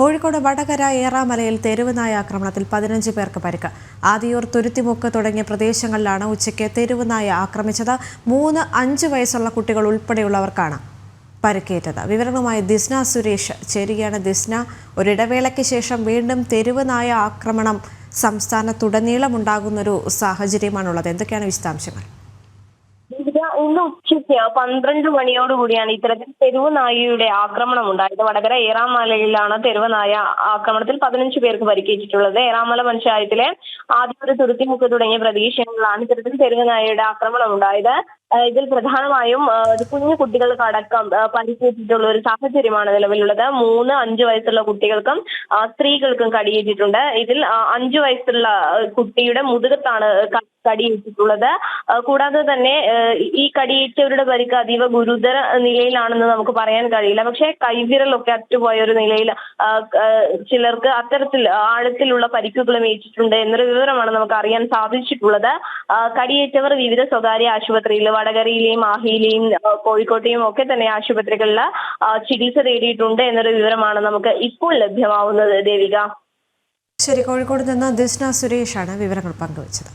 കോഴിക്കോട് വടകര ഏറാമലയിൽ തെരുവ് നായ ആക്രമണത്തിൽ പതിനഞ്ച് പേർക്ക് പരിക്ക്. ആദിയൂർ തുരുത്തിമുക്ക് തുടങ്ങിയ പ്രദേശങ്ങളിലാണ് ഉച്ചയ്ക്ക് തെരുവ് നായ ആക്രമിച്ചത്. മൂന്ന് അഞ്ച് വയസ്സുള്ള കുട്ടികൾ ഉൾപ്പെടെയുള്ളവർക്കാണ് പരിക്കേറ്റത്. വിവരങ്ങളുമായി ദിസ്ന സുരേഷ് ചേരുകയാണ്. ദിസ്ന ഒരിടവേളയ്ക്ക് ശേഷം വീണ്ടും തെരുവ് നായ ആക്രമണം സംസ്ഥാനത്തുടനീളമുണ്ടാകുന്നൊരു സാഹചര്യമാണുള്ളത്. എന്തൊക്കെയാണ് വിശദാംശങ്ങൾ? ഇന്ന് ഉച്ചയ്ക്ക് പന്ത്രണ്ട് മണിയോടുകൂടിയാണ് ഇത്തരത്തിൽ തെരുവ് നായയുടെ ആക്രമണം ഉണ്ടായത്. വടകര ഏറാമലയിലാണ് തെരുവ് നായ ആക്രമണത്തിൽ പതിനഞ്ച് പേർക്ക് പരിക്കേറ്റിട്ടുള്ളത്. ഏറാമല പഞ്ചായത്തിലെ ആദ്യപുര തുരുത്തിമുക്ക് തുടങ്ങിയ പ്രദേശങ്ങളിലാണ് ഇത്തരത്തിൽ തെരുവ് നായയുടെ ആക്രമണം ഉണ്ടായത്. ഇതിൽ പ്രധാനമായും കുഞ്ഞു കുട്ടികൾക്ക് അടക്കം പരിക്കേറ്റിട്ടുള്ള ഒരു സാഹചര്യമാണ് നിലവിലുള്ളത്. മൂന്ന് അഞ്ചു വയസ്സുള്ള കുട്ടികൾക്കും സ്ത്രീകൾക്കും കടിയേറ്റിട്ടുണ്ട്. ഇതിൽ അഞ്ചു വയസ്സുള്ള കുട്ടിയുടെ മുതുകത്താണ് കടിയേറ്റിട്ടുള്ളത്. കൂടാതെ തന്നെ ഈ കടിയേറ്റവരുടെ പരിക്ക് അതീവ ഗുരുതര നിലയിലാണെന്ന് നമുക്ക് പറയാൻ കഴിയില്ല. പക്ഷേ കൈവിരലൊക്കെ അറ്റുപോയ ഒരു നിലയിൽ ചിലർക്ക് അത്തരത്തിൽ ആഴത്തിലുള്ള പരിക്കുകളും ഏറ്റിട്ടുണ്ട് എന്നൊരു വിവരമാണ് നമുക്ക് അറിയാൻ സാധിച്ചിട്ടുള്ളത്. കടിയേറ്റവർ വിവിധ സ്വകാര്യ ആശുപത്രിയിൽ വടകരയിലെയും മാഹിയിലെയും ആ, കോഴിക്കോട്ടെയും ഒക്കെ തന്നെ ആശുപത്രികളിൽ ചികിത്സ തേടിയിട്ടുണ്ട് എന്നൊരു വിവരമാണ് നമുക്ക് ഇപ്പോൾ ലഭ്യമാവുന്നത്. ദേവിക. ശരി കോഴിക്കോട് നിന്ന് ദിസ്ന സുരേഷാണ് വിവരങ്ങൾ പങ്കുവച്ചത്.